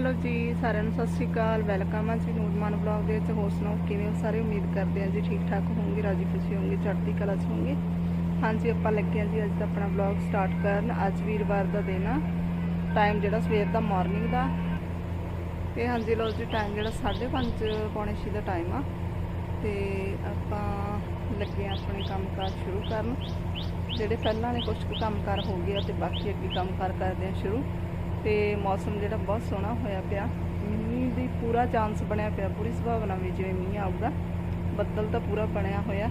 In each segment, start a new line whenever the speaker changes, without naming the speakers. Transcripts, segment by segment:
Hello ਜੀ, ਸਾਰਿਆਂ ਨੂੰ ਸਤਿ ਸ਼੍ਰੀ ਅਕਾਲ। ਵੈਲਕਮ ਆ ਜੀ ਨੂਰਮਾਨ ਬਲੌਗ ਦੇ ਵਿੱਚ। ਹੋਰ ਸੁਣਾਓ, ਕਿਵੇਂ ਹੋ? ਸਾਰੇ ਉਮੀਦ ਕਰਦੇ ਆ ਜੀ ਠੀਕ ਠਾਕ ਹੋਵੋਗੇ, ਰਾਜੀ ਖੁਸ਼ੀ ਹੋਵੋਗੇ, ਚੜ੍ਹਦੀ ਕਲਾ 'ਚ ਹੋਵੋਗੇ। ਹਾਂਜੀ, ਆਪਾਂ ਲੱਗੇ ਆ ਜੀ ਅੱਜ ਦਾ ਆਪਣਾ ਬਲੌਗ ਸਟਾਰਟ ਕਰਨ। ਅੱਜ ਵੀਰਵਾਰ ਦਾ ਦਿਨ ਆ। ਟਾਈਮ ਜਿਹੜਾ ਸਵੇਰ ਦਾ ਮਾਰਨਿੰਗ ਦਾ। ਤੇ ਹਾਂਜੀ ਲੋ ਜੀ ਟਾਈਮ ਜਿਹੜਾ 5:30 ਪੌਣੇ 6 ਦਾ ਟਾਈਮ ਆ। ਤੇ ਆਪਾਂ ਲੱਗੇ ਆ ਆਪਣੇ ਕੰਮਕਾਰ ਸ਼ੁਰੂ ਕਰਨ। ਜਿਹੜੇ ਪਹਿਲਾਂ ਨੇ ਕੁਝ ਕੁ ਕੰਮਕਾਰ ਹੋ ਗਿਆ ਤੇ ਬਾਕੀ ਅੱਗੇ ਕੰਮਕਾਰ ਕਰਦੇ ਆ ਸ਼ੁਰੂ। ਤੇ ਮੌਸਮ ਜਿਹੜਾ ਬਹੁਤ ਸੋਹਣਾ ਹੋਇਆ ਪਿਆ। ਮੀਂਹ ਦੀ ਪੂਰਾ ਚਾਂਸ ਬਣਿਆ ਪਿਆ, ਪੂਰੀ ਸੰਭਾਵਨਾ ਵੀ ਜਿਵੇਂ ਮੀਂਹ ਆਊਗਾ, ਬੱਦਲ ਤਾਂ ਪੂਰਾ ਬਣਿਆ ਹੋਇਆ।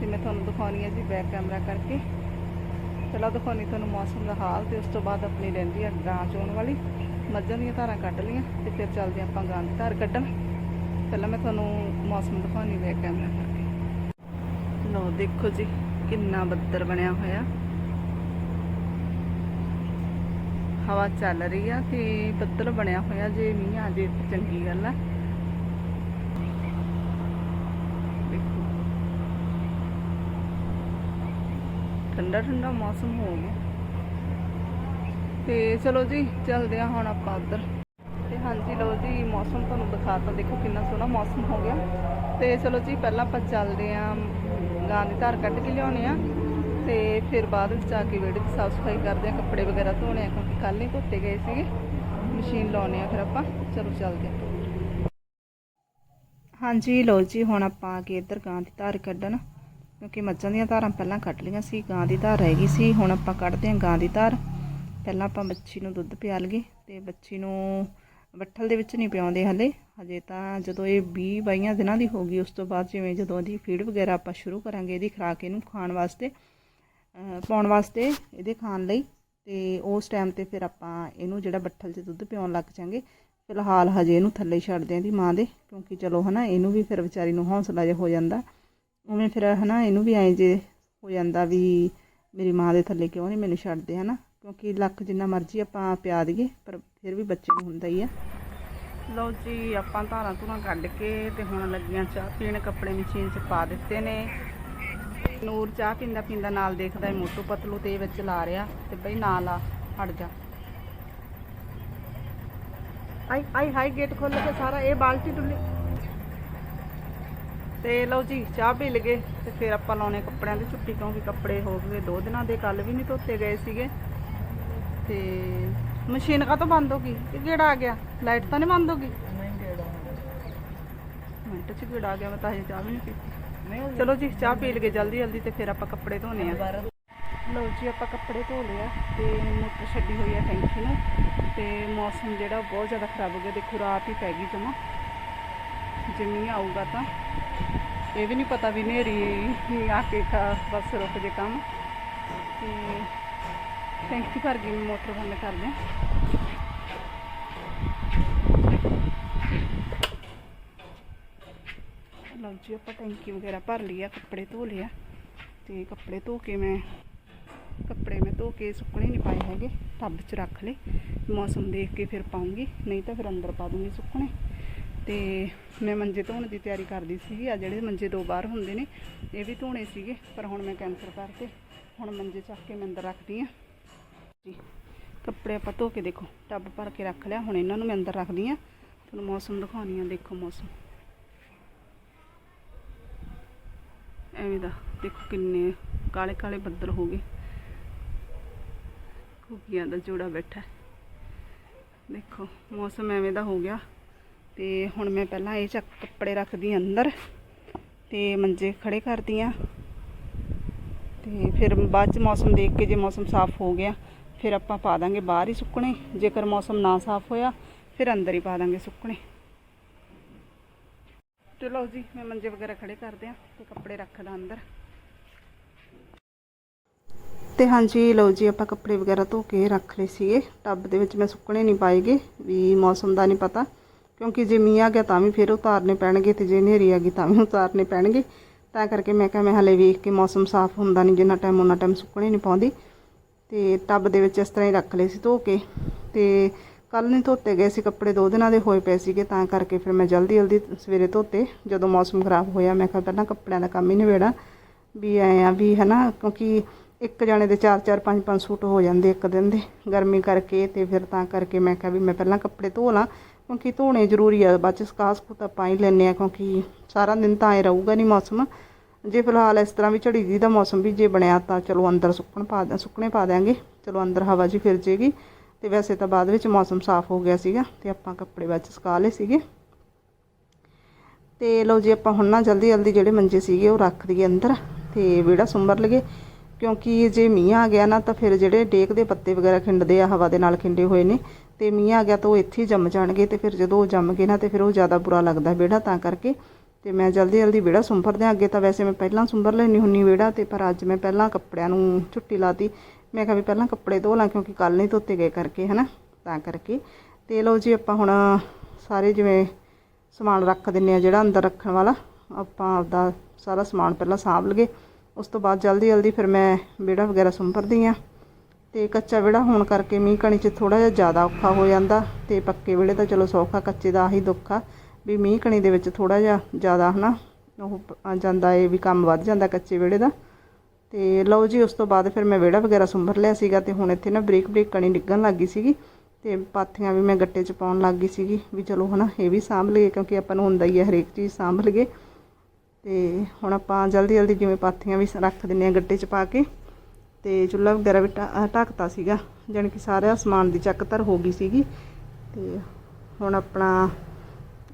ਤੇ ਮੈਂ ਤੁਹਾਨੂੰ ਦਿਖਾਉਣੀ ਹੈ ਜੀ ਬੈਕ ਕੈਮਰਾ ਕਰਕੇ। ਪਹਿਲਾਂ ਦਿਖਾਉਣੀ ਤੁਹਾਨੂੰ ਮੌਸਮ ਦਾ ਹਾਲ ਤੇ ਉਸ ਤੋਂ ਬਾਅਦ ਆਪਣੀ ਰਹਿੰਦੀ ਆ ਗਾਂ ਚੋਣ ਵਾਲੀ। ਮੱਝਾਂ ਦੀਆਂ ਧਾਰਾਂ ਕੱਢ ਲਈਆਂ ਤੇ ਫਿਰ ਚੱਲਦੇ ਆਪਾਂ ਗਾਂ ਦੀ ਧਾਰ ਕੱਢਣ। ਪਹਿਲਾਂ ਮੈਂ ਤੁਹਾਨੂੰ ਮੌਸਮ ਦਿਖਾਉਣੀ ਬੈਕ ਕੈਮਰਾ ਕਰਕੇ। ਲਓ ਦੇਖੋ ਜੀ, ਕਿੰਨਾ ਬੱਦਲ ਬਣਿਆ ਹੋਇਆ। ਹਵਾ ਚੱਲ ਰਹੀ ਆ ਤੇ ਬੱਦਲ ਬਣਿਆ ਹੋਇਆ ਜੇ ਮੀਂਹ ਆ ਜੇ ਚੰਗੀ ਗੱਲ ਆ। ਠੰਡਾ ਠੰਡਾ ਮੌਸਮ ਹੋ ਗਿਆ। ਤੇ ਚਲੋ ਜੀ, ਚੱਲਦੇ ਆ ਹੁਣ ਆਪਾਂ ਉੱਧਰ। ਤੇ ਹਾਂਜੀ ਲਓ ਜੀ, ਮੌਸਮ ਤੁਹਾਨੂੰ ਦਿਖਾਤਾ। ਦੇਖੋ ਕਿੰਨਾ ਸੋਹਣਾ ਮੌਸਮ ਹੋ ਗਿਆ। ਤੇ ਚਲੋ ਜੀ, ਪਹਿਲਾਂ ਆਪਾਂ ਚੱਲਦੇ ਆ। ਗਾਂ ਦੀ ਧਾਰ ਕੱਢ ਕੇ ਲਿਆਉਣੇ ਆ। ਤੇ ਫਿਰ ਬਾਅਦ ਵਿੱਚ ਆ ਕੇ ਵਿਹੜੇ ਦੀ ਸਾਫ਼ ਸਫ਼ਾਈ ਕਰਦੇ ਆ, ਕੱਪੜੇ ਵਗੈਰਾ ਧੋਣੇ ਆ, ਕਿਉਂਕਿ ਕੱਲ੍ਹ ਹੀ ਧੋਤੇ ਗਏ ਸੀਗੇ। ਮਸ਼ੀਨ ਲਾਉਣੇ ਆ ਫਿਰ ਆਪਾਂ। ਚਲੋ ਚੱਲਦੇ ਆ। ਹਾਂਜੀ, ਲਓ ਜੀ, ਹੁਣ ਆਪਾਂ ਆ ਕੇ ਇੱਧਰ ਗਾਂ ਦੀ ਧਾਰ ਕੱਢਣ, ਕਿਉਂਕਿ ਮੱਝਾਂ ਦੀਆਂ ਧਾਰਾਂ ਪਹਿਲਾਂ ਕੱਢ ਲਈਆਂ ਸੀ, ਗਾਂ ਦੀ ਧਾਰ ਰਹਿ ਗਈ ਸੀ, ਹੁਣ ਆਪਾਂ ਕੱਢਦੇ ਹਾਂ ਗਾਂ ਦੀ ਧਾਰ। ਪਹਿਲਾਂ ਆਪਾਂ ਬੱਚੀ ਨੂੰ ਦੁੱਧ ਪਿਆ ਲਈਏ ਤੇ ਬੱਚੀ ਨੂੰ ਬੱਠਲ ਦੇ ਵਿੱਚ ਨਹੀਂ ਪਿਆਉਂਦੇ ਹਲੇ। ਹਜੇ ਤਾਂ ਜਦੋਂ ਇਹ 20 22 ਦਿਨਾਂ ਦੀ ਹੋਗੀ ਉਸ ਤੋਂ ਬਾਅਦ ਜਿਵੇਂ ਜਦੋਂ ਇਹਦੀ ਫੀਡ ਵਗੈਰਾ ਆਪਾਂ ਸ਼ੁਰੂ ਕਰਾਂਗੇ, ਇਹਦੀ ਖੁਰਾਕ ਇਹਨੂੰ ਖਾਣ ਵਾਸਤੇ ਪਾਉਣ ਵਾਸਤੇ ਇਹਦੇ ਖਾਣ ਲਈ ਤੇ ਉਸ ਟਾਈਮ ਤੇ ਫਿਰ ਆਪਾਂ ਇਹਨੂੰ ਜਿਹੜਾ ਬੱਠਲ 'ਚ ਦੁੱਧ ਪਿਆਉਣ ਲੱਗ ਜਾਂਗੇ, ਫਿਲਹਾਲ ਹਜੇ ਇਹਨੂੰ ਥੱਲੇ ਛੱਡਦੇ ਆਂ ਦੀ ਮਾਂ ਦੇ, ਕਿਉਂਕਿ ਚਲੋ ਹਨਾ, ਇਹਨੂੰ ਵੀ ਫਿਰ ਵਿਚਾਰੀ ਨੂੰ ਹੌਸਲਾ ਜਿਹਾ ਹੋ ਜਾਂਦਾ। ਉਵੇਂ ਫਿਰ ਹਨਾ, ਇਹਨੂੰ ਵੀ ਐਂ ਜੇ ਹੋ ਜਾਂਦਾ ਵੀ ਮੇਰੀ ਮਾਂ ਦੇ ਥੱਲੇ ਕਿਉਂ ਨਹੀਂ ਮੈਨੂੰ ਛੱਡਦੇ ਹਨਾ, ਕਿਉਂਕਿ ਲੱਖ ਜਿੰਨਾ ਮਰਜ਼ੀ ਆਪਾਂ ਪਿਆ ਦਈਏ, ਪਰ ਫਿਰ ਵੀ ਬੱਚੇ ਨੂੰ ਹੁੰਦਾ ਹੀ ਆ। ਲਓ ਜੀ, ਆਪਾਂ ਧਾਰਾਂ ਧੂਰਾਂ ਕੱਢ ਕੇ ਤੇ ਹੁਣ ਲੱਗੀਆਂ ਚਾਹ, ਪੀਣ ਕੱਪੜੇ ਮਸ਼ੀਨ 'ਚ ਪਾ ਦਿੱਤੇ ਨੇ। ਨੂਰ ਚਾਹ ਪੀਂਦਾ ਪੀਂਦਾ ਨਾਲ ਦੇਖਦਾ ਮੋਟੂ ਪਤਲੂ ਤੇ ਵਿੱਚ ਲਾ ਰਿਹਾ ਤੇ ਬਈ ਨਾਲ ਆ ਹਟ ਜਾ। ਆਈ ਆਈ ਹਾਈ ਗੇਟ ਖੋਲ ਕੇ ਸਾਰਾ ਇਹ ਬਾਲਟੀ ਡੁੱਲੀ। ਤੇ ਲਓ ਜੀ ਚਾਹ ਪੀ ਲਗੇ ਤੇ ਫਿਰ ਆਪਾਂ ਲਾਉਣੇ ਕੱਪੜਿਆਂ ਦੀ ਛੁੱਟੀ ਕਿਉਂਕਿ ਕੱਪੜੇ ਹੋ ਗਏ ਦੋ ਦਿਨਾਂ ਦੇ ਕੱਲ ਵੀ ਨਹੀਂ ਧੋਤੇ ਗਏ ਸੀਗੇ। ਤੇ ਮਸ਼ੀਨ ਕਾ ਤੋਂ ਬੰਦ ਹੋ ਗਈ? ਕਿ ਕਿਹੜਾ ਆ ਗਿਆ? ਲਾਈਟ ਤਾਂ ਨਹੀਂ ਬੰਦ ਹੋ ਗਈ? ਮਿੰਟ ਚ ਕਿਹੜਾ ਆ ਗਿਆ? ਮੈਂ ਤਾਂ ਹਜੇ ਚਾਹ ਵੀ ਨਹੀਂ ਪੀਤੀ। ਚਲੋ ਜੀ, ਚਾਹ ਪੀ ਲਗੇ ਜਲਦੀ ਜਲਦੀ ਤੇ ਫਿਰ ਆਪਾਂ ਕੱਪੜੇ ਧੋਣੇ ਆ। ਲਓ ਜੀ, ਆਪਾਂ ਕੱਪੜੇ ਧੋ ਲਿਆ ਤੇ ਮੋਟਰ ਛੱਡੀ ਹੋਈ ਆ ਟੈਂਕੀ ਨੂੰ ਤੇ ਮੌਸਮ ਜਿਹੜਾ ਬਹੁਤ ਜ਼ਿਆਦਾ ਖਰਾਬ ਹੋ ਗਿਆ। ਦੇਖੋ, ਰਾਤ ਹੀ ਪੈ ਗਈ ਜਮਾ। ਜੇ ਮੀਂਹ ਆਊਗਾ ਤਾਂ। ਇਹ ਵੀ ਨਹੀਂ ਪਤਾ ਵੀ ਨੇਰੀ ਆ ਕੇ ਬਸ ਰੁਕ ਜੇ ਕੰਮ। ਤੇ ਟੈਂਕੀ ਭਰ ਗਈ, ਮੋਟਰ ਬੰਦ ਕਰਦੇ ਹਾਂ ਲਓ ਜੀ, ਆਪਾਂ ਟੈਂਕੀ ਵਗੈਰਾ ਭਰ ਲਈ ਆ, ਕੱਪੜੇ ਧੋ ਲਿਆ ਤੇ ਕੱਪੜੇ ਧੋ ਕੇ ਮੈਂ, ਕੱਪੜੇ ਮੈਂ ਧੋ ਕੇ ਸੁੱਕਣੇ ਨਹੀਂ ਪਾਏ ਹੈਗੇ, ਟੱਬ 'ਚ ਰੱਖ ਲਏ। ਮੌਸਮ ਦੇਖ ਕੇ ਫਿਰ ਪਾਉਂਗੀ, ਨਹੀਂ ਤਾਂ ਫਿਰ ਅੰਦਰ ਪਾ ਦੂੰਗੀ ਸੁੱਕਣੇ। ਤੇ ਮੈਂ ਮੰਜੇ ਧੋਣ ਦੀ ਤਿਆਰੀ ਕਰਦੀ ਸੀਗੀ, ਆ ਜਿਹੜੇ ਮੰਜੇ ਦੋ ਬਾਹਰ ਹੁੰਦੇ ਨੇ, ਇਹ ਵੀ ਧੋਣੇ ਸੀਗੇ, ਪਰ ਹੁਣ ਮੈਂ ਕੈਂਸਲ ਕਰਤੇ ਹੁਣ ਮੰਜੇ ਚੱਕ ਕੇ ਮੈਂ ਅੰਦਰ ਰੱਖਦੀ ਆ। ਜੀ, ਕੱਪੜੇ ਆਪਾਂ ਧੋ ਕੇ ਦੇਖੋ, ਟੱਬ ਭਰ ਕੇ ਰੱਖ ਲਿਆ, ਹੁਣ ਇਹਨਾਂ ਨੂੰ ਮੈਂ ਅੰਦਰ ਰੱਖਦੀ ਆ। ਤੁਹਾਨੂੰ ਮੌਸਮ ਦਿਖਾਉਣੀ ਆ, ਦੇਖੋ ਮੌਸਮ। ਐਵੇਂ ਦਾ। ਦੇਖੋ ਕਿੰਨੇ ਕਾਲੇ ਕਾਲੇ ਬੱਦਲ ਹੋ ਗਏ। ਘੁੱਗੀਆਂ ਦਾ ਜੋੜਾ ਬੈਠਾ ਦੇਖੋ, ਮੌਸਮ ਐਵੇਂ ਦਾ ਹੋ ਗਿਆ। ਤੇ ਹੁਣ ਮੈਂ ਪਹਿਲਾਂ ਇਹ ਚੱਕ ਕੱਪੜੇ ਰੱਖਦੀ ਹਾਂ ਅੰਦਰ ਤੇ ਮੰਜੇ ਖੜੇ ਕਰਦੀ ਆ ਤੇ ਫਿਰ ਬਾਅਦ ਚ ਮੌਸਮ ਦੇਖ ਕੇ ਜੇ ਮੌਸਮ ਸਾਫ਼ ਹੋ ਗਿਆ, ਫਿਰ ਆਪਾਂ ਪਾ ਦਾਂਗੇ ਬਾਹਰ ਹੀ ਸੁੱਕਣੇ। ਜੇਕਰ ਮੌਸਮ ਨਾ ਸਾਫ਼ ਹੋਇਆ, ਫਿਰ ਅੰਦਰ ਹੀ ਪਾ ਦਾਂਗੇ ਸੁੱਕਣੇ। ਚਲੋ ਜੀ, ਮੈਂ ਮੰਜੇ ਵਗੈਰਾ ਖੜੇ ਕਰਦੇ ਆ ਤੇ ਕੱਪੜੇ ਰੱਖਦਾ ਅੰਦਰ। ਤੇ ਹਾਂਜੀ, ਲਓ ਜੀ, ਆਪਾਂ ਕੱਪੜੇ ਵਗੈਰਾ ਧੋ ਕੇ ਰੱਖ ਲਏ ਸੀਗੇ। ਟੱਬ ਦੇ ਵਿੱਚ ਮੈਂ ਸੁੱਕਣੇ ਨਹੀਂ ਪਾਏਗੇ ਵੀ ਮੌਸਮ ਦਾ ਨਹੀਂ ਪਤਾ। ਕਿਉਂਕਿ ਜੇ ਮੀਂਹ ਆ ਗਿਆ ਤਾਂ ਵੀ ਫਿਰ ਉਤਾਰਨੇ ਪੈਣਗੇ ਤੇ ਜੇ ਹਨੇਰੀ ਆ ਗਈ ਤਾਂ ਵੀ ਉਤਾਰਨੇ ਪੈਣਗੇ। ਤਾਂ ਕਰਕੇ ਮੈਂ ਕਿਹਾ, ਮੈਂ ਹਲੇ ਵੇਖ ਕੇ ਮੌਸਮ ਸਾਫ਼ ਹੁੰਦਾ ਨਹੀਂ, ਜਿੰਨਾ ਟਾਈਮ ਉਹਨਾਂ ਟਾਈਮ ਸੁੱਕਣੇ ਨਹੀਂ ਪਾਉਂਦੀ। ਤੇ ਟੱਬ ਦੇ ਵਿੱਚ ਇਸ ਤਰ੍ਹਾਂ ਹੀ ਰੱਖ ਲਏ ਸੀ ਧੋ ਕੇ। ਤੇ ਕੱਲ ਨਹੀਂ ਧੋਤੇ ਗਏ ਸੀ ਕੱਪੜੇ, ਦੋ ਦਿਨਾਂ ਦੇ ਹੋਏ ਪਏ ਸੀਗੇ, ਤਾਂ ਕਰਕੇ ਫਿਰ ਮੈਂ ਜਲਦੀ ਜਲਦੀ ਸਵੇਰੇ ਧੋਤੇ। ਜਦੋਂ ਮੌਸਮ ਖਰਾਬ ਹੋਇਆ, ਮੈਂ ਕਿਹਾ ਪਹਿਲਾਂ ਕੱਪੜਿਆਂ ਦਾ ਕੰਮ ਹੀ ਨਿਬੇੜਾ, ਵੀ ਐ ਆ ਵੀ ਹਨਾ, ਕਿਉਂਕਿ
ਇੱਕ ਜਣੇ ਦੇ 4-4 5-5 ਸੂਟ ਹੋ ਜਾਂਦੇ ਇੱਕ ਦਿਨ ਦੇ, ਗਰਮੀ ਕਰਕੇ ਤੇ ਫਿਰ ਤਾਂ ਕਰਕੇ ਮੈਂ ਕਿਹਾ ਵੀ ਮੈਂ ਪਹਿਲਾਂ ਕੱਪੜੇ ਧੋ ਲਾਂ, ਕਿਉਂਕਿ ਧੋਣੇ ਜ਼ਰੂਰੀ ਆ, ਬਾਅਦ ਚ ਸਕਾ ਸਕੂ ਤਾਂ ਪਾ ਹੀ ਲੈਂਦੇ ਆ ਕਿਉਂਕਿ ਸਾਰਾ ਦਿਨ ਤਾਂ ਐ ਰਹੂਗਾ ਨਹੀਂ ਮੌਸਮ। ਜੇ ਫਿਲਹਾਲ ਇਸ ਤਰ੍ਹਾਂ ਵੀ ਝੜੀ ਜੀ ਦਾ ਮੌਸਮ ਵੀ ਜੇ ਬਣਿਆ ਤਾਂ ਚਲੋ ਅੰਦਰ ਸੁੱਕਣ ਪਾ ਦ- ਸੁੱਕਣੇ ਪਾ ਦਿਆਂਗੇ, ਚਲੋ ਅੰਦਰ ਹਵਾ ਜੀ ਫਿਰ ਜੇਗੀ। ਤੇ ਵੈਸੇ ਤਾਂ ਬਾਅਦ ਵਿੱਚ ਮੌਸਮ ਸਾਫ਼ ਹੋ ਗਿਆ ਸੀਗਾ ਤੇ ਆਪਾਂ ਕੱਪੜੇ ਬਾਅਦ ਚ ਸੁਕਾ ਲਏ ਸੀਗੇ। ਤੇ ਲਓ ਜੀ ਆਪਾਂ ਹੁਣ ਨਾ ਜਲਦੀ ਜਲਦੀ ਜਿਹੜੇ ਮੰਜੇ ਸੀਗੇ ਉਹ ਰੱਖ ਦਈਏ ਅੰਦਰ ਤੇ ਵਿਹੜਾ ਸੁੰਬਰ ਲਈਏ। ਕਿਉਂਕਿ ਜੇ ਮੀਂਹ ਆ ਗਿਆ ਨਾ ਤਾਂ ਫਿਰ ਜਿਹੜੇ ਡੇਕ ਦੇ ਪੱਤੇ ਵਗੈਰਾ ਖਿੰਡਦੇ ਆ ਹਵਾ ਦੇ ਨਾਲ ਖਿੰਡੇ ਹੋਏ ਨੇ ਤੇ ਮੀਂਹ ਆ ਗਿਆ ਤਾਂ ਉਹ ਇੱਥੇ ਹੀ ਜੰਮ ਜਾਣਗੇ ਤੇ ਫਿਰ ਜਦੋਂ ਉਹ ਜੰਮ ਗਏ ਨਾ ਤੇ ਫਿਰ ਉਹ ਜ਼ਿਆਦਾ ਬੁਰਾ ਲੱਗਦਾ ਵਿਹੜਾ ਤਾਂ ਕਰਕੇ। ਤੇ ਮੈਂ ਜਲਦੀ ਜਲਦੀ ਵਿਹੜਾ ਸੁੰਬਰ ਅੱਗੇ ਤਾਂ ਵੈਸੇ ਮੈਂ ਪਹਿਲਾਂ ਸੁੰਬਰ ਲੈਣੀ ਹੁੰਨੀ ਵਿਹੜਾ ਤੇ ਪਰ ਅੱਜ ਮੈਂ ਪਹਿਲਾਂ ਕੱਪੜਿਆਂ ਨੂੰ ਛੁੱਟੀ ਲਾਤੀ ਮੈਂ ਕਿਹਾ ਵੀ ਪਹਿਲਾਂ ਕੱਪੜੇ ਧੋ ਲਾਂ, ਕਿਉਂਕਿ ਕੱਲ ਨਹੀਂ ਧੋਤੇ ਗਏ ਕਰਕੇ, ਹਨਾ? ਤਾਂ ਕਰਕੇ। ਤੇ ਲਓ ਜੀ, ਆਪਾਂ ਹੁਣ ਸਾਰੇ ਜਿਵੇਂ ਸਮਾਨ ਰੱਖ ਦਿੰਨੇ ਆ, ਜਿਹੜਾ ਅੰਦਰ ਰੱਖਣ ਵਾਲਾ, ਆਪਾਂ ਆਪਦਾ ਸਾਰਾ ਸਮਾਨ ਪਹਿਲਾਂ ਸਾਂਭ ਲਈਏ। ਉਸ ਤੋਂ ਬਾਅਦ ਜਲਦੀ ਜਲਦੀ ਫਿਰ ਮੈਂ ਵਿਹੜਾ ਵਗੈਰਾ ਸੁੰਭਰਦੀ ਆ। ਤੇ ਕੱਚਾ ਵਿਹੜਾ ਹੋਣ ਕਰਕੇ ਮੀਂਹ ਕਣੀ 'ਚ ਥੋੜਾ ਜਿਹਾ ਜ਼ਿਆਦਾ ਔਖਾ ਹੋ ਜਾਂਦਾ। ਤੇ ਪੱਕੇ ਵਿਹੜੇ ਤਾਂ ਚਲੋ ਸੌਖਾ, ਕੱਚੇ ਦਾ ਆਹੀ ਦੁੱਖ ਆ, ਵੀ ਮੀਂਹ ਕਣੀ ਦੇ ਵਿੱਚ ਥੋੜਾ ਜਿਹਾ ਜ਼ਿਆਦਾ, ਹਨਾ, ਉਹ ਜਾਂਦਾ ਏ ਵੀ ਕੰਮ ਵੱਧ ਜਾਂਦਾ ਕੱਚੇ ਵਿਹੜੇ ਦਾ। ਤੇ ਲਓ ਜੀ, ਉਸ ਤੋਂ ਬਾਅਦ ਫਿਰ ਮੈਂ ਵਿਹੜਾ ਵਗੈਰਾ ਸੁੰਭਰ ਲਿਆ ਸੀਗਾ ਤੇ ਹੁਣ ਇੱਥੇ ਨਾ ਬਰੀਕ ਬਰੀਕ ਕਣੀ ਡਿੱਗਣ ਲੱਗ ਗਈ ਸੀਗੀ ਤੇ ਪਾਥੀਆਂ ਵੀ ਮੈਂ ਗੱਟੇ 'ਚ ਪਾਉਣ ਲੱਗ ਗਈ ਸੀਗੀ ਵੀ ਚਲੋ ਹਨਾ, ਇਹ ਵੀ ਸਾਂਭ ਲਈਏ ਕਿਉਂਕਿ ਆਪਾਂ ਨੂੰ ਹੁੰਦਾ ਹੀ ਹੈ ਹਰੇਕ ਚੀਜ਼ ਸਾਂਭ ਲਈਏ। ਤੇ ਹੁਣ ਆਪਾਂ ਜਲਦੀ ਜਲਦੀ ਜਿਵੇਂ ਪਾਥੀਆਂ ਵੀ ਰੱਖ ਦਿੰਨੇ ਆ ਗੱਟੇ 'ਚ ਪਾ ਕੇ ਤੇ ਚੁੱਲ੍ਹਾ ਵਗੈਰਾ ਵੀ ਢ- ਢੱਕਤਾ ਸੀਗਾ, ਜਾਣੀ ਕਿ ਸਾਰਾ ਸਮਾਨ ਦੀ ਚੱਕ ਧਰ ਹੋ ਗਈ ਸੀਗੀ। ਤੇ ਹੁਣ ਆਪਣਾ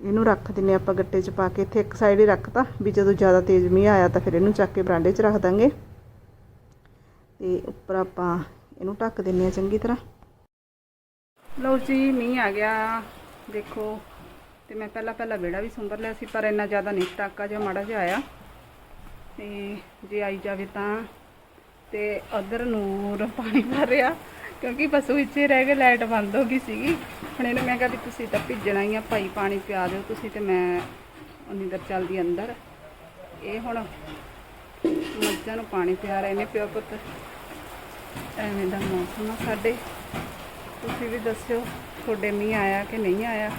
ਇਹਨੂੰ ਰੱਖ ਦਿੰਨੇ ਆਪਾਂ ਗੱਟੇ 'ਚ ਪਾ ਕੇ, ਇੱਥੇ ਇੱਕ ਸਾਈਡ ਹੀ ਰੱਖਤਾ ਵੀ ਜਦੋਂ ਜ਼ਿਆਦਾ ਤੇਜ਼ ਮੀਂਹ ਆਇਆ ਤਾਂ ਫਿਰ ਇਹਨੂੰ ਚੱਕ ਕੇ ਬਰਾਂਡੇ 'ਚ ਰੱਖ ਦਾਂਗੇ। ਤੇ ਉੱਪਰ ਆਪਾਂ ਇਹਨੂੰ ਢੱਕ ਦਿੰਨੇ ਆ ਚੰਗੀ ਤਰ੍ਹਾਂ। ਲਓ ਜੀ, ਮੀਂਹ ਆ ਗਿਆ। ਦੇਖੋ, ਤੇ ਮੈਂ ਪਹਿਲਾਂ ਪਹਿਲਾਂ ਵਿਹੜਾ ਵੀ ਸੁੰਬਰ ਲਿਆ ਸੀ, ਪਰ ਇੰਨਾ ਜ਼ਿਆਦਾ ਨਹੀਂ ਟਾਕਾ ਜਿਹਾ ਮਾੜਾ ਜਿਹਾ ਆਇਆ। ਤੇ ਜੇ ਆਈ ਜਾਵੇ ਤਾਂ, ਤੇ ਉਧਰ ਨੂਰ ਪਾਣੀ ਭਰ ਰਿਹਾ, ਕਿਉਂਕਿ ਪਸ਼ੂ ਇੱਥੇ ਰਹਿ ਗਏ, ਲਾਈਟ ਬੰਦ ਹੋ ਗਈ ਸੀਗੀ। ਹੁਣ ਇਹਨੂੰ ਮੈਂ ਕਿਹਾ ਵੀ ਤੁਸੀਂ ਤਾਂ ਭਿੱਜਣਾ ਹੀ ਆ, ਭਾਈ ਪਾਣੀ ਪਿਆ ਦਿਓ ਤੁਸੀਂ ਤੇ ਮੈਂ ਉਨੀ ਦਰ ਚੱਲਦੀ ਅੰਦਰ। ਇਹ ਹੁਣ ਮੱਝਾਂ ਨੂੰ ਪਾਣੀ ਪਿਆ ਰਹੇ ਨੇ ਪਿਓ ਪੁੱਤ। ਐਵੇਂ ਦਾ ਮੌਸਮ ਆ ਸਾਡੇ। ਤੁਸੀਂ ਵੀ ਦੱਸਿਓ, ਤੁਹਾਡੇ ਮੀਂਹ ਆਇਆ ਕਿ ਨਹੀਂ ਆਇਆ?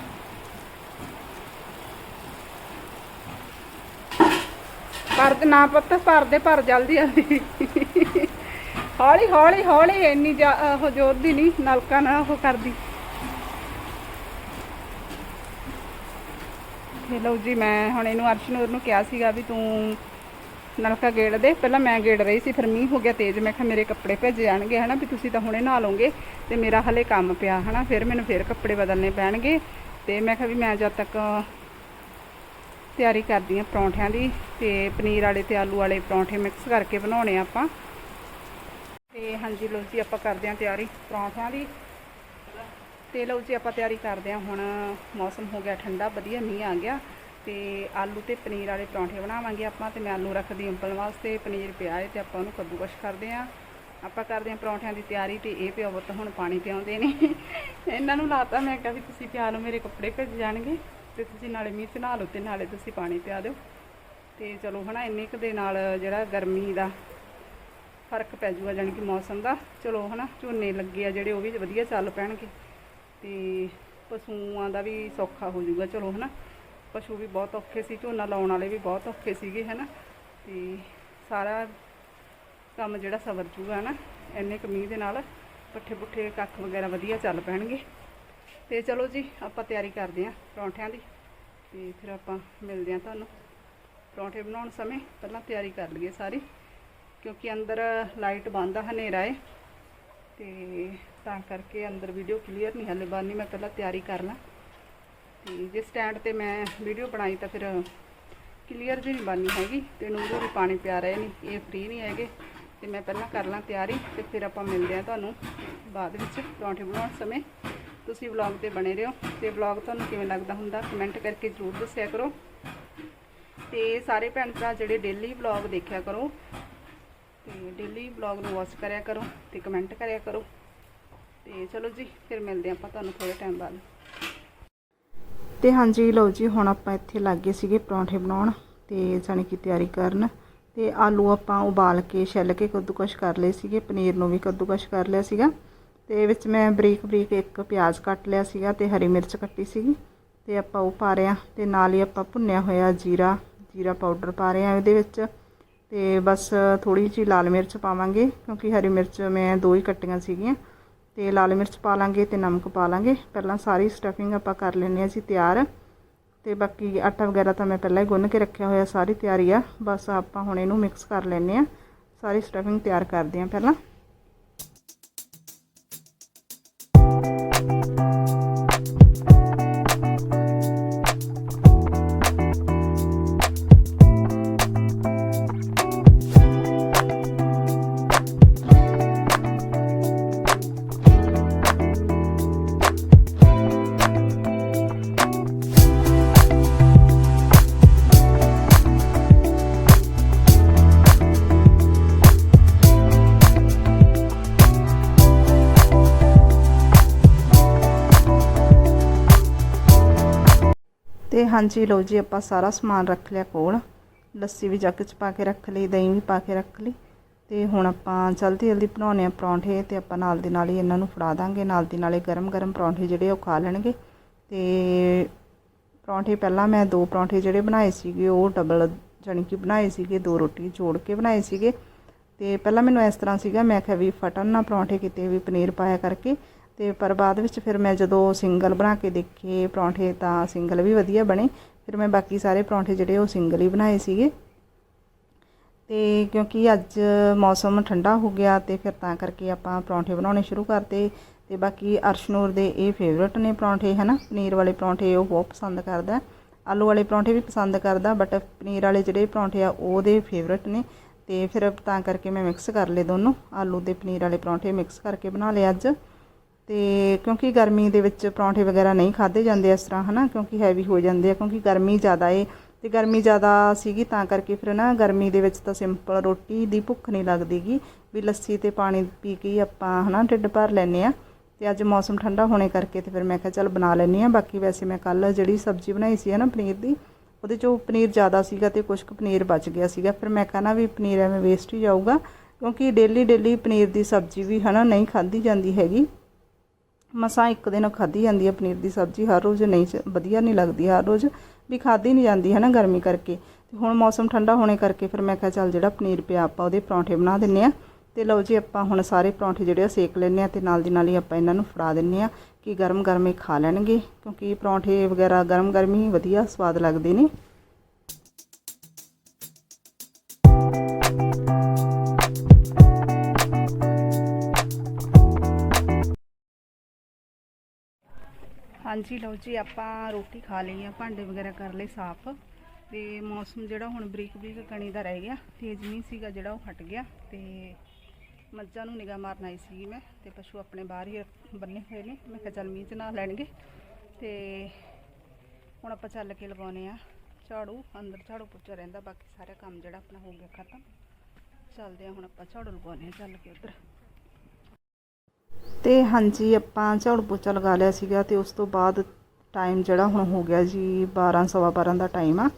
ਪਰ ਨਾ ਪੁੱਤ ਭਰ ਦੇ ਭਰ ਜਲਦੀ ਜਲਦੀ ਹੌਲੀ ਹੌਲੀ ਹੌਲੀ, ਇੰਨੀ ਜ਼ਿਆ- ਉਹ ਜ਼ੋਰ ਦੀ ਨਹੀਂ ਨਲਕਾ ਨਾ ਉਹ ਕਰਦੀ। ਲਓ ਜੀ, ਮੈਂ ਹੁਣ ਇਹਨੂੰ ਅਰਸ਼ਨੂਰ ਨੂੰ ਕਿਹਾ ਸੀਗਾ ਵੀ ਤੂੰ ਨਲਕਾ ਗੇੜ ਦੇ। ਪਹਿਲਾਂ ਮੈਂ ਗੇੜ ਰਹੀ ਸੀ, ਫਿਰ ਮੀਂਹ ਹੋ ਗਿਆ ਤੇਜ਼। ਮੈਂ ਕਿਹਾ, ਮੇਰੇ ਕੱਪੜੇ ਭੇਜੇ ਜਾਣਗੇ ਹਨਾ, ਵੀ ਤੁਸੀਂ ਤਾਂ ਹੁਣੇ ਨਹਾ ਲਓਗੇ। ਤੇ ਮੇਰਾ ਹਲੇ ਕੰਮ ਪਿਆ, ਹਨਾ, ਫਿਰ ਮੈਨੂੰ ਫਿਰ ਕੱਪੜੇ ਬਦਲਨੇ ਪੈਣਗੇ। ਤੇ ਮੈਂ ਕਿਹਾ ਵੀ ਮੈਂ ਜਦ ਤੱਕ ਤਿਆਰੀ ਕਰਦੀ ਆ ਪਰੌਂਠਿਆਂ ਦੀ, ਤੇ ਪਨੀਰ ਵਾਲੇ ਤੇ ਆਲੂ ਵਾਲੇ ਪਰੌਂਠੇ ਮਿਕਸ ਕਰਕੇ ਬਣਾਉਣੇ ਆਪਾਂ। ਤੇ ਹਾਂਜੀ, ਲਓ ਜੀ, ਆਪਾਂ ਕਰਦੇ ਆ ਤਿਆਰੀ ਪਰੌਂਠਿਆਂ ਦੀ। ਤੇ ਲਓ ਜੀ, ਆਪਾਂ ਤਿਆਰੀ ਕਰਦੇ ਆ ਹੁਣ ਮੌਸਮ ਹੋ ਗਿਆ ਠੰਡਾ, ਵਧੀਆ ਮੀਂਹ ਆ ਗਿਆ। ਤੇ ਆਲੂ ਤੇ ਪਨੀਰ ਵਾਲੇ ਪਰੌਂਠੇ ਬਣਾਵਾਂਗੇ ਆਪਾਂ ਤੇ ਮੈਂ ਆਲੂ ਰੱਖਦੀ ਉਬਲਣ ਵਾਸਤੇ, ਪਨੀਰ ਪਿਆ ਹੈ ਤੇ ਆਪਾਂ ਉਹਨੂੰ ਕੱਦੂਕਸ਼ ਕਰਦੇ ਆ ਆਪਾਂ ਕਰਦੇ ਆ ਪਰੌਂਠਿਆਂ ਦੀ ਤਿਆਰੀ ਤੇ ਇਹ ਪਿਓ ਤਾਂ ਹੁਣ ਪਾਣੀ ਪਿਆਉਂਦੇ ਨੇ। ਇਹਨਾਂ ਨੂੰ ਲਾਤਾ, ਮੈਂ ਕਿਹਾ ਵੀ ਤੁਸੀਂ ਪਿਆ ਲਓ, ਮੇਰੇ ਕੱਪੜੇ ਭਿੱਜ ਜਾਣਗੇ ਤੇ ਤੁਸੀਂ ਨਾਲੇ ਮੀਂਹ ਚ ਨਹਾ ਲਓ ਤੇ ਨਾਲੇ ਤੁਸੀਂ ਪਾਣੀ ਪਿਆ ਦਿਓ। ਤੇ ਚਲੋ ਹਨਾ, ਇੰਨੇ ਕੁ ਦੇ ਨਾਲ ਜਿਹੜਾ ਗਰਮੀ ਦਾ ਫ਼ਰਕ ਪੈ ਜੂਗਾ ਜਾਣੀ ਕਿ ਮੌਸਮ ਦਾ। ਚਲੋ ਹਨਾ, ਝੋਨੇ ਲੱਗੇ ਆ ਜਿਹੜੇ, ਉਹ ਵੀ ਵਧੀਆ ਚੱਲ ਪੈਣਗੇ। ਤੇ ਪਸ਼ੂਆਂ ਦਾ ਵੀ ਸੌਖਾ ਹੋ ਜੂਗਾ, ਚਲੋ ਹਨਾ। ਪਸ਼ੂ ਵੀ ਬਹੁਤ ਔਖੇ ਸੀ, ਝੋਨਾ ਲਾਉਣ ਵਾਲੇ ਵੀ ਬਹੁਤ ਔਖੇ ਸੀਗੇ, ਹਨਾ? ਤੇ ਸਾਰਾ ਕੰਮ ਜਿਹੜਾ ਸਵਰ ਜੂਗਾ ਨਾ ਇੰਨੇ ਕਮੀ ਦੇ ਨਾਲ ਪੱਠੇ ਪੁੱਠੇ ਕੱਖ ਵਗੈਰਾ ਵਧੀਆ ਚੱਲ ਪੈਣਗੇ। ਤੇ ਚਲੋ ਜੀ, ਆਪਾਂ ਤਿਆਰੀ ਕਰਦੇ ਆਂ ਪਰੌਂਠਿਆਂ ਦੀ। ਤੇ ਫਿਰ ਆਪਾਂ ਮਿਲਦੇ ਆਂ ਤੁਹਾਨੂੰ। ਪਰੌਂਠੇ ਬਣਾਉਣ ਸਮੇਂ ਪਹਿਲਾਂ ਤਿਆਰੀ ਕਰ ਲਈਏ ਸਾਰੀ, ਕਿਉਂਕਿ ਅੰਦਰ ਲਾਈਟ ਬੰਦ ਆ, ਹਨੇਰਾ ਹੈ ਤੇ ਤਾਂ ਕਰਕੇ ਅੰਦਰ ਵੀਡੀਓ ਕਲੀਅਰ ਨਹੀਂ, ਹਲੇ ਬਾਨੀ ਮੈਂ ਪਹਿਲਾਂ ਤਿਆਰੀ ਕਰ ਲਾਂ। ਤੇ ਜੇ ਸਟੈਂਡ ਤੇ ਮੈਂ ਵੀਡੀਓ ਬਣਾਈ ਤਾਂ ਫਿਰ ਕਲੀਅਰ ਜੀ ਨਹੀਂ ਬਾਨੀ ਹੈਗੀ ਤੇ ਨੂਰੂ ਵੀ ਪਾਣੀ ਪਿਆ ਰਹੇ ਨਹੀਂ ਇਹ ਫ੍ਰੀ ਨਹੀਂ ਹੈਗੇ ਤੇ ਮੈਂ ਪਹਿਲਾਂ ਕਰ ਲਾਂ ਤਿਆਰੀ ਤੇ ਫਿਰ ਆਪਾਂ ਮਿਲਦੇ ਆ ਤੁਹਾਨੂੰ ਬਾਅਦ ਵਿੱਚ ਪਰੌਂਠੇ ਬਣਾਉਣ ਸਮੇਂ। ਤੁਸੀਂ ਵਲੌਗ ਤੇ ਬਣੇ ਰਹੋ ਤੇ ਵਲੌਗ ਤੁਹਾਨੂੰ ਕਿਵੇਂ ਲੱਗਦਾ ਹੁੰਦਾ ਕਮੈਂਟ ਕਰਕੇ ਜ਼ਰੂਰ ਦੱਸਿਆ ਕਰੋ। ਤੇ ਸਾਰੇ ਭੈਣ ਭਰਾ ਜਿਹੜੇ ਡੇਲੀ ਵਲੌਗ ਦੇਖਿਆ ਕਰੋ ਤੇ ਡੇਲੀ ਵਲੌਗ ਨੂੰ ਵਾਚ ਕਰਿਆ ਕਰੋ ਤੇ ਕਮੈਂਟ ਕਰਿਆ ਕਰੋ। ਤੇ ਚਲੋ ਜੀ, ਫਿਰ ਮਿਲਦੇ ਆਪਾਂ ਤੁਹਾਨੂੰ ਥੋੜੇ ਟਾਈਮ ਬਾਅਦ। ਤੇ ਹਾਂਜੀ, ਲਓ ਜੀ, ਹੁਣ ਆਪਾਂ ਇੱਥੇ ਲੱਗੇ ਸੀਗੇ ਪਰੌਂਠੇ ਬਣਾਉਣ ਤੇ ਜਾਣੀ ਕਿ ਤਿਆਰੀ ਕਰਨ ਤੇ ਆਲੂ ਆਪਾਂ ਉਬਾਲ ਕੇ ਛਿੱਲ ਕੇ ਕੱਦੂਕਸ਼ ਕਰ ਲਏ ਸੀਗੇ, ਪਨੀਰ ਨੂੰ ਵੀ ਕੱਦੂਕਸ਼ ਕਰ ਲਿਆ ਸੀਗਾ ਤੇ ਵਿੱਚ ਮੈਂ ਬਰੀਕ ਬਰੀਕ ਇੱਕ ਪਿਆਜ਼ ਕੱਟ ਲਿਆ ਸੀਗਾ ਤੇ ਹਰੀ ਮਿਰਚ ਕੱਟੀ ਸੀਗੀ ਤੇ ਆਪਾਂ ਉਹ ਪਾ ਰਹੇ ਆ ਤੇ ਨਾਲ ਹੀ ਆਪਾਂ ਭੁੰਨਿਆ ਹੋਇਆ ਜੀਰਾ ਜੀਰਾ ਪਾਊਡਰ ਪਾ ਰਹੇ ਆ ਇਹਦੇ ਵਿੱਚ ਤੇ ਬਸ ਥੋੜੀ ਜਿਹੀ ਲਾਲ ਮਿਰਚ ਪਾਵਾਂਗੇ ਕਿਉਂਕਿ ਹਰੀ ਮਿਰਚ ਮੈਂ ਦੋ ਹੀ ਕੱਟੀਆਂ ਸੀਗੀਆਂ ਤੇ ਲਾਲ ਮਿਰਚ ਪਾ ਲਾਂਗੇ ਤੇ ਨਮਕ ਪਾ ਲਾਂਗੇ। ਪਹਿਲਾਂ ਸਾਰੀ ਸਟਫਿੰਗ ਆਪਾਂ ਕਰ ਲੈਂਦੇ ਆ ਜੀ ਤਿਆਰ। ਤੇ ਬਾਕੀ ਆਟਾ ਵਗੈਰਾ ਤਾਂ ਮੈਂ ਪਹਿਲਾਂ ਹੀ ਗੁੰਨ ਕੇ ਰੱਖਿਆ ਹੋਇਆ, ਸਾਰੀ ਤਿਆਰੀ ਆ। ਬਸ ਆਪਾਂ ਹੁਣ ਇਹਨੂੰ ਮਿਕਸ ਕਰ ਲੈਂਦੇ ਆ ਸਾਰੀ ਸਟਫਿੰਗ ਤਿਆਰ ਕਰਦੇ ਆ ਪਹਿਲਾਂ। ਹਾਂਜੀ, ਲਓ ਜੀ, ਆਪਾਂ ਸਾਰਾ ਸਮਾਨ ਰੱਖ ਲਿਆ ਕੋਲ। ਲੱਸੀ ਵੀ ਜੱਗ 'ਚ ਪਾ ਕੇ ਰੱਖ ਲਈ, ਦਹੀਂ ਵੀ ਪਾ ਕੇ ਰੱਖ ਲਈ। ਤੇ ਹੁਣ ਆਪਾਂ ਜਲਦੀ ਜਲਦੀ ਬਣਾਉਣੇ ਆ ਪਰੌਂਠੇ, ਤੇ ਆਪਾਂ ਨਾਲ ਦੀ ਨਾਲ ਹੀ ਇਹਨਾਂ ਨੂੰ ਫੜਾ ਦਾਂਗੇ। ਨਾਲ ਦੀ ਨਾਲੇ ਗਰਮ ਗਰਮ ਪਰੌਂਠੇ ਜਿਹੜੇ ਉਹ ਖਾ ਲੈਣਗੇ। ਤੇ ਪਰੌਂਠੇ ਪਹਿਲਾਂ ਮੈਂ ਦੋ ਪਰੌਂਠੇ ਜਿਹੜੇ ਬਣਾਏ ਸੀਗੇ, ਉਹ ਡਬਲ ਜਾਣੀ ਕਿ ਬਣਾਏ ਸੀਗੇ, ਦੋ ਰੋਟੀ ਜੋੜ ਕੇ ਬਣਾਏ ਸੀਗੇ। ਤੇ ਪਹਿਲਾਂ ਮੈਨੂੰ ਇਸ ਤਰ੍ਹਾਂ ਸੀਗਾ, ਮੈਂ ਕਿਹਾ ਵੀ ਫਟਣ ਨਾ ਪਰੌਂਠੇ ਕਿਤੇ ਵੀ ਪਨੀਰ ਪਾਇਆ ਕਰਕੇ। ਤੇ ਪਰ ਬਾਅਦ ਵਿੱਚ ਫਿਰ ਮੈਂ ਜਦੋਂ ਸਿੰਗਲ ਬਣਾ ਕੇ ਦੇਖੇ, ਪਰੌਂਠੇ ਤਾਂ ਸਿੰਗਲ ਵੀ ਵਧੀਆ ਬਣੇ। ਫਿਰ ਮੈਂ ਬਾਕੀ ਸਾਰੇ ਪਰੌਂਠੇ ਜਿਹੜੇ ਉਹ ਸਿੰਗਲ ਹੀ ਬਣਾਏ ਸੀਗੇ। ਤੇ ਕਿਉਂਕਿ ਅੱਜ ਮੌਸਮ ਠੰਡਾ ਹੋ ਗਿਆ ਤੇ ਫਿਰ ਤਾਂ ਕਰਕੇ ਆਪਾਂ ਪਰੌਂਠੇ ਬਣਾਉਣੇ ਸ਼ੁਰੂ ਕਰਤੇ। ਤੇ ਬਾਕੀ ਅਰਸ਼ਨੂਰ ਦੇ ਇਹ ਫੇਵਰਟ ਨੇ ਪਰੌਂਠੇ, ਹਨਾ? ਪਨੀਰ ਵਾਲੇ ਪਰੌਂਠੇ ਉਹ ਬਹੁਤ ਪਸੰਦ ਕਰਦਾ। ਆਲੂ ਵਾਲੇ ਪਰੌਂਠੇ ਵੀ ਪਸੰਦ ਕਰਦਾ ਬਟ ਪਨੀਰ ਵਾਲੇ ਜਿਹੜੇ ਪਰੌਂਠੇ ਆ ਉਹਦੇ ਫੇਵਰਟ ਨੇ। ਤੇ ਫਿਰ ਤਾਂ ਕਰਕੇ ਮੈਂ ਮਿਕਸ ਕਰ ਲਏ ਦੋਨੋਂ। ਆਲੂ ਤੇ ਪਨੀਰ ਵਾਲੇ ਪਰੌਂਠੇ ਮਿਕਸ ਕਰਕੇ ਬਣਾ ਲਏ ਅੱਜ। ਤੇ ਕਿਉਂਕਿ ਗਰਮੀ ਦੇ ਵਿੱਚ ਪਰੌਂਠੇ ਵਗੈਰਾ ਨਹੀਂ ਖਾਦੇ ਜਾਂਦੇ ਇਸ ਤਰ੍ਹਾਂ, ਹਨਾ? ਕਿਉਂਕਿ ਹੈਵੀ ਹੋ ਜਾਂਦੇ ਆ, ਕਿਉਂਕਿ ਗਰਮੀ ਜ਼ਿਆਦਾ ਏ। ਤੇ ਗਰਮੀ ਜ਼ਿਆਦਾ ਸੀਗੀ ਤਾਂ ਕਰਕੇ ਫਿਰ ਨਾ ਗਰਮੀ ਦੇ ਵਿੱਚ ਤਾਂ ਸਿੰਪਲ ਰੋਟੀ ਦੀ ਭੁੱਖ ਨਹੀਂ ਲੱਗਦੀਗੀ। ਵੀ ਲੱਸੀ ਤੇ ਪਾਣੀ ਪੀ ਕੇ ਹੀ ਆਪਾਂ, ਹਨਾ, ਢਿੱਡ ਭਰ ਲੈਨੇ ਆ। ਤੇ ਅੱਜ ਮੌਸਮ ਠੰਡਾ ਹੋਣੇ ਕਰਕੇ ਤੇ ਫਿਰ ਮੈਂ ਕਿਹਾ ਚੱਲ ਬਣਾ ਲੈਨੀ ਆ। ਬਾਕੀ ਵੈਸੇ ਮੈਂ ਕੱਲ ਜਿਹੜੀ ਸਬਜ਼ੀ ਬਣਾਈ ਸੀ ਨਾ ਪਨੀਰ ਦੀ, ਉਹਦੇ ਚੋਂ ਪਨੀਰ ਜ਼ਿਆਦਾ ਸੀਗਾ ਤੇ ਕੁਝ ਕੁ ਪਨੀਰ ਬਚ ਗਿਆ ਸੀਗਾ। ਫਿਰ ਮੈਂ ਕਹਣਾ ਵੀ ਪਨੀਰ ਐਵੇਂ ਵੇਸਟ ਹੀ ਜਾਊਗਾ, ਕਿਉਂਕਿ ਡੇਲੀ ਡੇਲੀ ਪਨੀਰ ਦੀ ਸਬਜ਼ੀ ਵੀ, ਹਨਾ, ਨਹੀਂ ਖਾਧੀ ਜਾਂਦੀ ਹੈਗੀ। ਮਸਾਂ ਇੱਕ ਦਿਨ ਖਾਧੀ ਜਾਂਦੀ ਹੈ ਪਨੀਰ ਦੀ ਸਬਜ਼ੀ, ਹਰ ਰੋਜ਼ ਨਹੀਂ ਚ- ਵਧੀਆ ਨਹੀਂ ਲੱਗਦੀ, ਹਰ ਰੋਜ਼ ਵੀ ਖਾਧੀ ਨਹੀਂ ਜਾਂਦੀ ਹੈ ਨਾ ਗਰਮੀ ਕਰਕੇ। ਤੇ ਹੁਣ ਮੌਸਮ ਠੰਡਾ ਹੋਣੇ ਕਰਕੇ ਫਿਰ ਮੈਂ ਕਿਹਾ ਚੱਲ ਜਿਹੜਾ ਪਨੀਰ ਪਿਆ ਆਪਾਂ ਉਹਦੇ ਪਰੌਂਠੇ ਬਣਾ ਦਿੰਨੇ ਆ। ਤੇ ਲਓ ਜੀ, ਆਪਾਂ ਹੁਣ ਸਾਰੇ ਪਰੌਂਠੇ ਜਿਹੜੇ ਆ ਸੇਕ ਲੈਣੇ ਆ ਤੇ ਨਾਲ ਦੀ ਨਾਲ ਹੀ ਆਪਾਂ ਇਹਨਾਂ ਨੂੰ ਫੜਾ ਦਿੰਨੇ ਆ ਕਿ ਗਰਮ ਗਰਮ ਹੀ ਖਾ ਲੈਣਗੇ, ਕਿਉਂਕਿ ਪਰੌਂਠੇ ਵਗੈਰਾ ਗਰਮ ਗਰਮ ਹੀ ਵਧੀਆ ਸਵਾਦ ਲੱਗਦੇ ਨੇ। ਹਾਂਜੀ ਲਓ ਜੀ, ਆਪਾਂ ਰੋਟੀ ਖਾ ਲਈ ਆ, ਭਾਂਡੇ ਵਗੈਰਾ ਕਰ ਲਏ ਸਾਫ਼। ਤੇ ਮੌਸਮ ਜਿਹੜਾ ਹੁਣ ਬਰੀਕ ਬਰੀਕ ਕਣੀ ਦਾ ਰਹਿ ਗਿਆ, ਤੇਜ਼ ਮੀਂਹ ਸੀਗਾ ਜਿਹੜਾ ਉਹ ਹਟ ਗਿਆ, ਤੇ ਮੱਝਾਂ ਨੂੰ ਨਿਗਾਹ ਮਾਰਨ ਆਈ ਸੀ ਮੈਂ, ਤੇ ਪਸ਼ੂ ਆਪਣੇ ਬਾਹਰ ਹੀ ਰੱਖ- ਬੰਨੇ ਹੋਏ ਨੇ। ਮੈਂ ਕਿਹਾ ਚੱਲ ਮੀਂਹ ਚ ਨਾ ਲੈਣਗੇ। ਤੇ ਹੁਣ ਆਪਾਂ ਚੱਲ ਕੇ ਲਗਾਉਨੇ ਆ ਝਾੜੂ, ਅੰਦਰ ਝਾੜੂ ਪੁੱਛਾ ਰਹਿੰਦਾ, ਬਾਕੀ ਸਾਰਾ ਕੰਮ ਜਿਹੜਾ ਆਪਣਾ ਹੋ ਗਿਆ ਖਤਮ। ਚੱਲਦੇ ਆ ਹੁਣ ਆਪਾਂ ਝਾੜੂ ਲਗਾਉਨੇ ਆ ਚੱਲ ਕੇ ਉੱਧਰ। ਤੇ ਹਾਂਜੀ, ਆਪਾਂ ਝਾੜੂ ਪੋਚਾ ਲਗਾ ਲਿਆ ਸੀਗਾ ਤੇ ਉਸ ਤੋਂ ਬਾਅਦ ਟਾਈਮ ਜਿਹੜਾ ਹੁਣ ਹੋ ਗਿਆ ਜੀ 12 ਸਵਾ 12 ਦਾ ਟਾਈਮ ਆ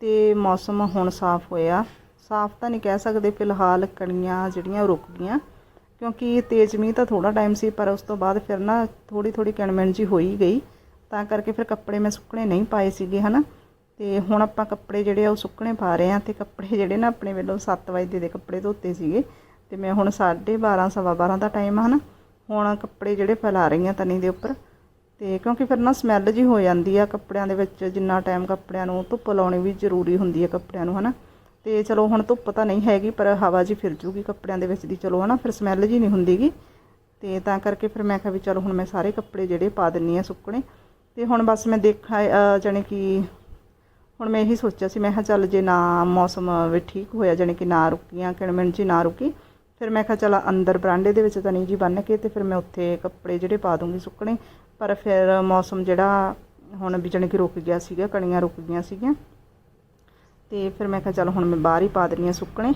ਤੇ ਮੌਸਮ ਹੁਣ ਸਾਫ਼ ਹੋਇਆ। ਸਾਫ਼ ਤਾਂ ਨਹੀਂ ਕਹਿ ਸਕਦੇ, ਫਿਲਹਾਲ ਕਣੀਆਂ ਜਿਹੜੀਆਂ ਉਹ ਰੁਕ ਗਈਆਂ, ਕਿਉਂਕਿ ਤੇਜ਼ ਮੀਂਹ ਤਾਂ ਥੋੜਾ ਟਾਈਮ ਸੀ, ਪਰ ਉਸ ਤੋਂ ਬਾਅਦ ਫਿਰ ਨਾ ਥੋੜੀ ਥੋੜੀ ਕਿਣਮਿਣ ਜੀ ਹੋਈ ਗਈ। ਤਾਂ ਕਰਕੇ ਫਿਰ ਕੱਪੜੇ ਮੈਂ ਸੁੱਕਣੇ ਨਹੀਂ ਪਾਏ ਸੀਗੇ, ਹਨਾ? ਤੇ ਹੁਣ ਆਪਾਂ ਕੱਪੜੇ ਜਿਹੜੇ ਆ ਉਹ ਸੁੱਕਣੇ ਪਾ ਰਹੇ ਆ ਤੇ ਕੱਪੜੇ ਜਿਹੜੇ ਨਾ ਆਪਣੇ ਵੱਲੋਂ 7 ਵਜੇ ਦੇ ਕੱਪੜੇ ਧੋਤੇ ਸੀਗੇ, ਤੇ ਮੈਂ ਹੁਣ 12:30 ਸਵਾ 12 ਦਾ ਟਾਈਮ ਆ, ਹਨਾ? ਹੁਣ ਕੱਪੜੇ ਜਿਹੜੇ ਫੈਲਾ ਰਹੀ ਹਾਂ ਤਨੀ ਦੇ ਉੱਪਰ ਤੇ ਕਿਉਂਕਿ ਫਿਰ ਨਾ ਸਮੈਲ ਜੀ ਹੋ ਜਾਂਦੀ ਆ ਕੱਪੜਿਆਂ ਦੇ ਵਿੱਚ ਜਿੰਨਾ ਟਾਈਮ ਕੱਪੜਿਆਂ ਨੂੰ ਧੁੱਪ ਲਾਉਣੀ ਵੀ ਜ਼ਰੂਰੀ ਹੁੰਦੀ ਆ ਕੱਪੜਿਆਂ ਨੂੰ ਹਨਾ? ਤੇ ਚਲੋ ਹੁਣ ਧੁੱਪ ਤਾਂ ਨਹੀਂ ਹੈਗੀ ਪਰ ਹਵਾ ਜੀ ਫਿਰ ਜੂਗੀ ਕੱਪੜਿਆਂ ਦੇ ਵਿੱਚ ਦੀ ਚਲੋ ਹਨਾ? ਫਿਰ ਸਮੈਲ ਜੀ ਨਹੀਂ ਹੁੰਦੀਗੀ। ਤੇ ਤਾਂ ਕਰਕੇ ਫਿਰ ਮੈਂ ਕਿਹਾ ਵੀ ਚਲੋ ਹੁਣ ਮੈਂ ਸਾਰੇ ਕੱਪੜੇ ਜਿਹੜੇ ਪਾ ਦਿੰਨੀ ਆ ਸੁੱਕਣੇ। ਤੇ ਹੁਣ ਬਸ ਮੈਂ ਦੇਖਾ ਅ, ਜਾਣੀ ਕਿ ਹੁਣ ਮੈਂ ਇਹੀ ਸੋਚਿਆ ਸੀ ਮੈਂ ਕਿਹਾ ਚੱਲ ਜੇ ਨਾ ਮੌਸਮ ਵੀ ਠੀਕ ਹੋਇਆ ਜਾਣੀ ਕਿ ਨਾ ਰੁਕੀਆਂ ਕਿਣਮਿਣ ਜੀ ਨਾ ਰੁਕੀ ਫਿਰ ਮੈਂ ਕਿਹਾ ਚੱਲ ਅੰਦਰ ਬਰਾਂਡੇ ਦੇ ਵਿੱਚ ਤਾਂ ਨਹੀਂ ਜੀ ਬੰਨ ਕੇ ਤੇ ਫਿਰ ਮੈਂ ਉੱਥੇ ਕੱਪੜੇ ਜਿਹੜੇ ਪਾ ਦੂੰਗੀ ਸੁੱਕਣੇ, ਪਰ ਫਿਰ ਮੌਸਮ ਜਿਹੜਾ ਹੁਣ ਵੀ ਜਾਣੀ ਕਿ ਰੁਕ ਗਿਆ ਸੀਗਾ, ਕਣੀਆਂ ਰੁਕ ਗਈਆਂ ਸੀਗੀਆਂ। ਤੇ ਫਿਰ ਮੈਂ ਕਿਹਾ ਚੱਲ ਹੁਣ ਮੈਂ ਬਾਹਰ ਹੀ ਪਾ ਦਿੰਨੀ ਆ ਸੁੱਕਣੇ।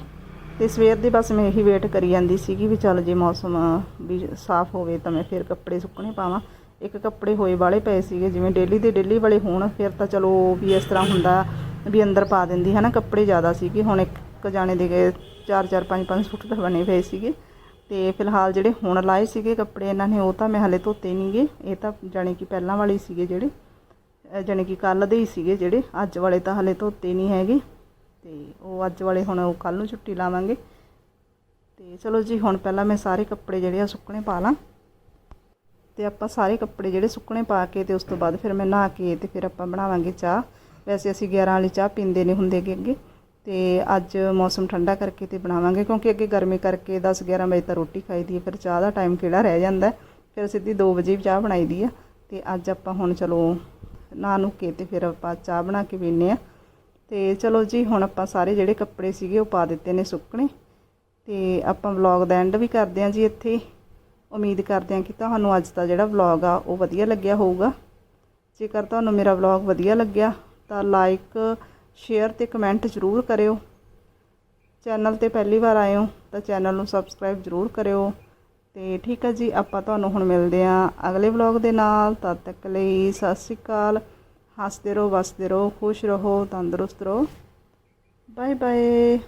ਤੇ ਸਵੇਰ ਦੀ ਬਸ ਮੈਂ ਇਹੀ ਵੇਟ ਕਰੀ ਜਾਂਦੀ ਸੀਗੀ ਵੀ ਚੱਲ ਜੇ ਮੌਸਮ ਵੀ ਸਾਫ਼ ਹੋਵੇ ਤਾਂ ਮੈਂ ਫਿਰ ਕੱਪੜੇ ਸੁੱਕਣੇ ਪਾਵਾਂ। ਇੱਕ ਕੱਪੜੇ ਹੋਏ ਵਾਲੇ ਪਏ ਸੀਗੇ, ਜਿਵੇਂ ਡੇਲੀ ਦੇ ਡੇਲੀ ਵਾਲੇ ਹੋਣ, ਫਿਰ ਤਾਂ ਚਲੋ ਵੀ ਇਸ ਤਰ੍ਹਾਂ ਹੁੰਦਾ ਵੀ ਅੰਦਰ ਪਾ ਦਿੰਦੀ ਹੈ ਨਾ ਕੱਪੜੇ ਜ਼ਿਆਦਾ ਸੀਗੇ। ਹੁਣ ਇੱਕ ਜਾਣੇ ਦੇ ਗਏ, ਚਾਰ ਚਾਰ, ਪੰਜ ਪੰਜ ਸੂਟ ਤਾਂ ਬਣੇ ਪਏ ਸੀਗੇ। ਤੇ ਫਿਲਹਾਲ ਜਿਹੜੇ ਹੁਣ ਲਾਏ ਸੀਗੇ ਕੱਪੜੇ, ਇਹਨਾਂ ਨੇ ਉਹ ਤਾਂ ਮੈਂ ਹਲੇ ਧੋਤੇ ਨਹੀਂਗੇ ਇਹ ਤਾਂ ਜਾਣੀ ਕਿ ਪਹਿਲਾਂ ਵਾਲੇ ਹੀ ਸੀਗੇ ਜਿਹੜੇ। ਅਹ ਜਾਣੀ ਕਿ ਕੱਲ ਦੇ ਹੀ ਸੀਗੇ ਜਿਹੜੇ। ਅੱਜ ਵਾਲੇ ਤਾਂ ਹਲੇ ਧੋਤੇ ਨਹੀਂ ਹੈਗੇ।
ਤੇ ਉਹ ਅੱਜ ਵਾਲੇ ਹੁਣ ਉਹ ਕੱਲ ਨੂੰ ਛੁੱਟੀ ਲਾਵਾਂਗੇ। ਤੇ ਚਲੋ ਜੀ, ਹੁਣ ਪਹਿਲਾਂ ਮੈਂ ਸਾਰੇ ਕੱਪੜੇ ਜਿਹੜੇ ਆ ਸੁੱਕਣੇ ਪਾ ਲਾਂ। ਤੇ ਆਪਾਂ ਸਾਰੇ ਕੱਪੜੇ ਜਿਹੜੇ ਸੁੱਕਣੇ ਪਾ ਕੇ ਤੇ ਉਸ ਤੋਂ ਬਾਅਦ ਫਿਰ ਮੈਂ ਨਹਾ ਕੇ ਤੇ ਫਿਰ ਆਪਾਂ ਬਣਾਵਾਂਗੇ ਚਾਹ। ਵੈਸੇ ਅਸੀਂ 11 ਵਾਲੀ ਚਾਹ ਪੀਂਦੇ ਨਹੀਂ ਹੁੰਦੇ ਅੱਗੇ ਅੱਗੇ। ਤੇ ਅੱਜ ਮੌਸਮ ਠੰਡਾ ਕਰਕੇ ਤੇ ਬਣਾਵਾਂਗੇ, ਕਿਉਂਕਿ ਅੱਗੇ ਗਰਮੀ ਕਰਕੇ 10 11 ਵਜੇ ਤਾਂ ਰੋਟੀ ਖਾਈਦੀ ਹੈ, ਫਿਰ ਚਾਹ ਦਾ ਟਾਈਮ ਕਿਹੜਾ ਰਹਿ ਜਾਂਦਾ ਫਿਰ ਸਿੱਧੀ 2 ਵਜੇ ਵੀ ਚਾਹ ਬਣਾਈਦੀ ਆ ਤੇ ਅੱਜ ਆਪਾਂ ਹੁਣ ਚਲੋ ਨਾ ਨੂੰ ਕੇ ਤੇ ਫਿਰ ਆਪਾਂ ਚਾਹ ਬਣਾ ਕੇ ਪੀਨੇ ਆ ਤੇ ਚਲੋ ਜੀ, ਹੁਣ ਆਪਾਂ ਸਾਰੇ ਜਿਹੜੇ ਕੱਪੜੇ ਸੀਗੇ ਉਹ ਪਾ ਦਿੱਤੇ ਨੇ ਸੁੱਕਣੇ ਤੇ ਆਪਾਂ ਵਲੌਗ ਦਾ ਐਂਡ ਵੀ ਕਰਦੇ ਹਾਂ ਜੀ ਇੱਥੇ। ਉਮੀਦ ਕਰਦੇ ਹਾਂ ਕਿ ਤੁਹਾਨੂੰ ਅੱਜ ਦਾ ਜਿਹੜਾ ਵਲੌਗ ਆ, ਉਹ ਵਧੀਆ ਲੱਗਿਆ ਹੋਊਗਾ। ਜੇਕਰ ਤੁਹਾਨੂੰ ਮੇਰਾ ਵਲੌਗ ਵਧੀਆ ਲੱਗਿਆ ਤਾਂ ਲਾਈਕ ਸ਼ੇਅਰ ਤੇ ਕਮੈਂਟ ਜ਼ਰੂਰ ਕਰਿਓ। ਚੈਨਲ ਤੇ ਪਹਿਲੀ ਵਾਰ ਆਏ ਹੋ ਤਾਂ ਚੈਨਲ ਨੂੰ ਸਬਸਕ੍ਰਾਈਬ ਜ਼ਰੂਰ ਕਰਿਓ। ਤੇ ਠੀਕ ਹੈ ਜੀ, ਆਪਾਂ ਤੁਹਾਨੂੰ ਹੁਣ ਮਿਲਦੇ ਹਾਂ ਅਗਲੇ ਵਲੌਗ ਦੇ ਨਾਲ। ਤਦ ਤੱਕ ਲਈ ਸਤਿ ਸ਼੍ਰੀ ਅਕਾਲ। ਹੱਸਦੇ ਰਹੋ, ਵਸਦੇ ਰਹੋ, ਖੁਸ਼ ਰਹੋ, ਤੰਦਰੁਸਤ ਰਹੋ। Bye bye